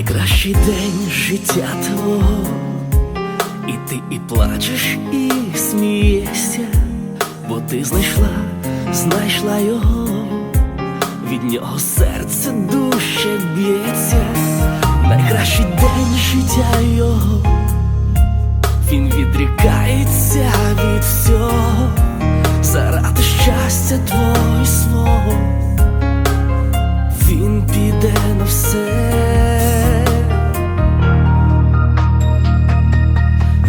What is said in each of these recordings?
найкращий день життя твого, і ти і плачеш, і смієшся, бо ти знайшла, знайшла його, від нього серце душе б'ється, найкращий день життя його, він відрікається від всього, заради щастя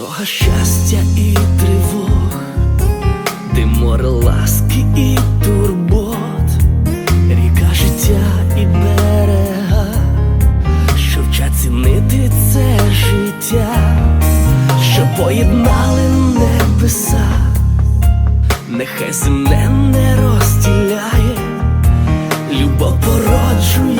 Дорога щастя і тривог, де море ласки і турбот, ріка життя і берега, що вчать цінити це життя, що поєднали небеса, нехай земне не розділяє, любов породжує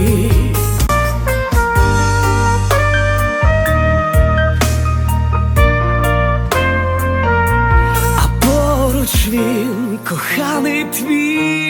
коханий твій.